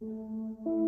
В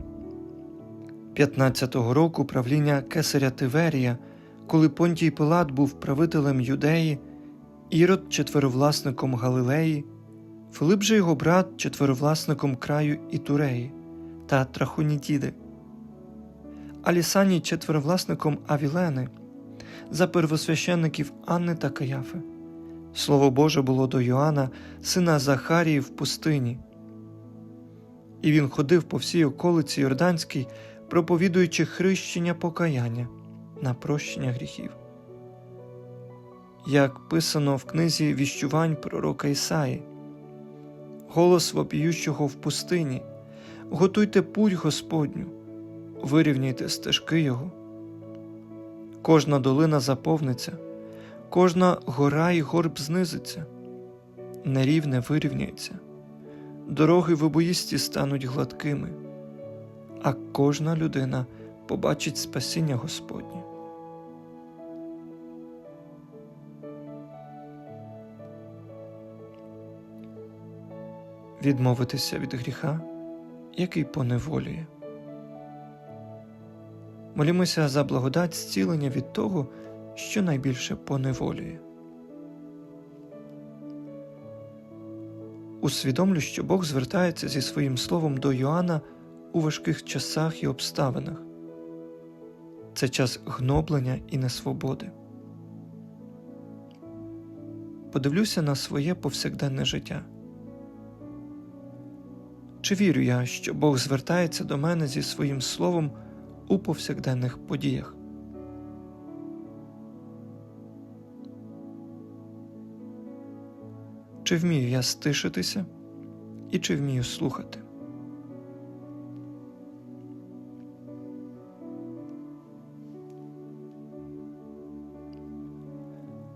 15-го року правління кесаря Тиверія, коли Понтій Пилат був правителем Юдеї, Ірод четверовласником Галилеї, Филип же його брат четверовласником краю Ітуреї та Трахонітіди, Алісаній четверовласником Авілени, за первосвященників Анни та Каяфи. Слово Боже було до Йоанна, сина Захарії в пустині. І він ходив по всій околиці Йорданській, проповідуючи хрещення покаяння на прощення гріхів. Як писано в книзі віщувань пророка Ісаї, голос вопіющого в пустині, готуйте путь Господню, вирівняйте стежки Його. Кожна долина заповниться, кожна гора і горб знизиться, нерівне вирівняється дороги вибоїсті стануть гладкими, а кожна людина побачить спасіння Господнє. Відмовитися від гріха, який поневолює. Молімося за благодать зцілення від того, що найбільше поневолює. Усвідомлю, що Бог звертається зі своїм словом до Йоанна у важких часах і обставинах. Це час гноблення і несвободи. Подивлюся на своє повсякденне життя. Чи вірю я, що Бог звертається до мене зі своїм словом у повсякденних подіях? Чи вмію я стишитися і чи вмію слухати?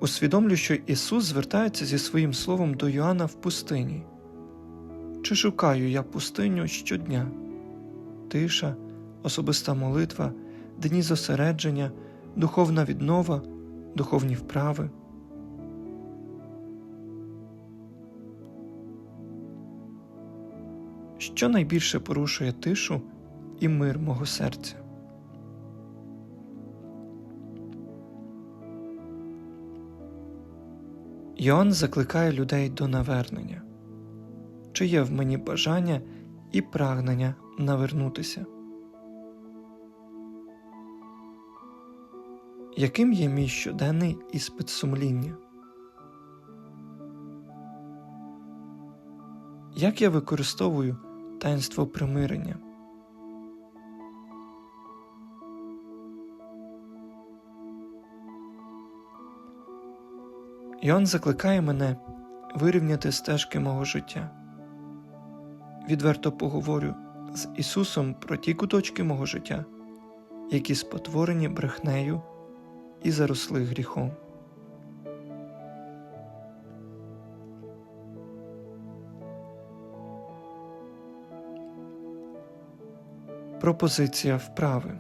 Усвідомлю, що Ісус звертається зі своїм словом до Йоанна в пустині. Чи шукаю я пустиню щодня? Тиша, особиста молитва, дні зосередження, духовна віднова, духовні вправи. що найбільше порушує тишу і мир мого серця. Йоанн закликає людей до навернення, чи є в мені бажання і прагнення навернутися. Яким є мій щоденний іспит сумління? Як я використовую таїнство примирення? Йоанн закликає мене вирівняти стежки мого життя. відверто поговорю з Ісусом про ті куточки мого життя, які спотворені брехнею і заросли гріхом. Пропозиція вправи.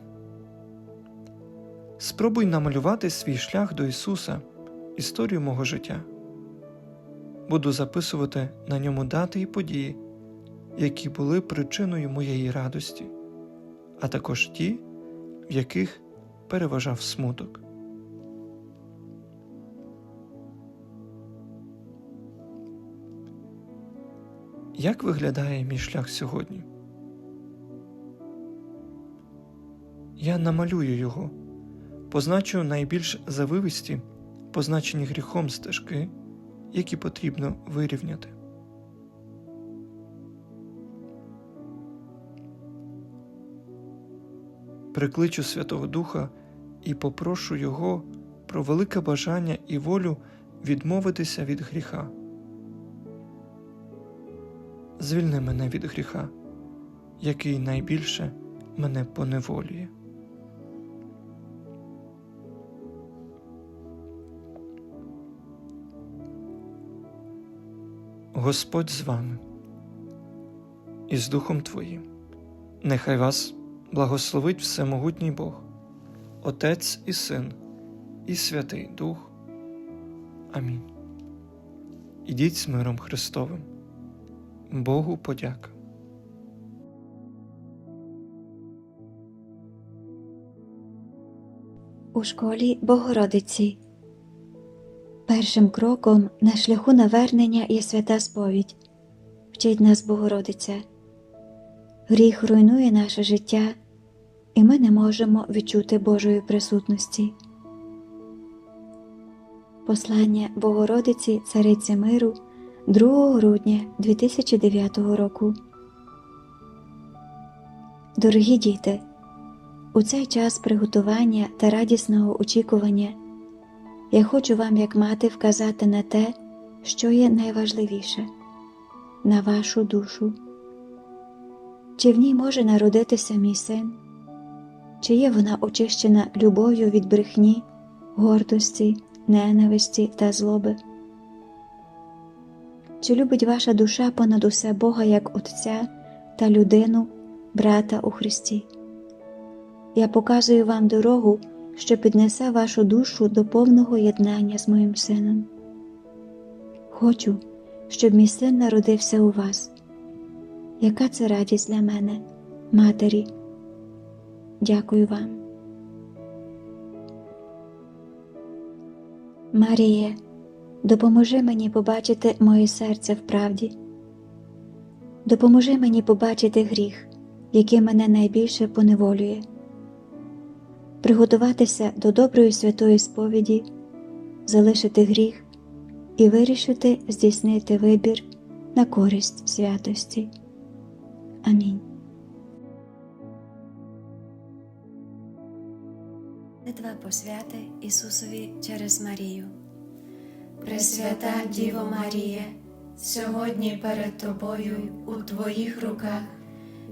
Спробуй намалювати свій шлях до Ісуса, історію мого життя. Буду записувати на ньому дати і події, які були причиною моєї радості, а також ті, в яких переважав смуток. Як виглядає мій шлях сьогодні? Я намалюю його, позначу найбільш завивисті, позначені гріхом стежки, які потрібно вирівняти. Прикличу Святого Духа і попрошу Його про велике бажання і волю відмовитися від гріха. Звільни мене від гріха, який найбільше мене поневолює. Господь з вами і з Духом Твоїм. Нехай вас благословить Всемогутній Бог, Отець і Син, і Святий Дух. Амінь. Ідіть з миром Христовим. Богу подяка. у школі Богородиці. Першим кроком на шляху навернення є свята сповідь. Вчить нас Богородиця. Гріх руйнує наше життя, і ми не можемо відчути Божої присутності. Послання Богородиці Цариці Миру 2 грудня 2009 року. Дорогі діти. У цей час приготування та радісного очікування я хочу вам, як мати, вказати на те, що є найважливіше на вашу душу. Чи в ній може народитися мій син, чи є вона очищена любов'ю від брехні, гордості, ненависті та злоби? Чи любить ваша душа понад усе Бога як Отця та людину, брата у Христі? Я показую вам дорогу, що піднесе вашу душу до повного єднання з моїм сином. Хочу, щоб мій син народився у вас. Яка це радість для мене, матері? Дякую вам. Маріє, допоможи мені побачити моє серце в правді. Допоможи мені побачити гріх, який мене найбільше поневолює приготуватися до доброї святої сповіді, залишити гріх і вирішити здійснити вибір на користь святості. Амінь. Молитва посвяти Ісусові через Марію. Пресвята Діво Марія, сьогодні перед Тобою у Твоїх руках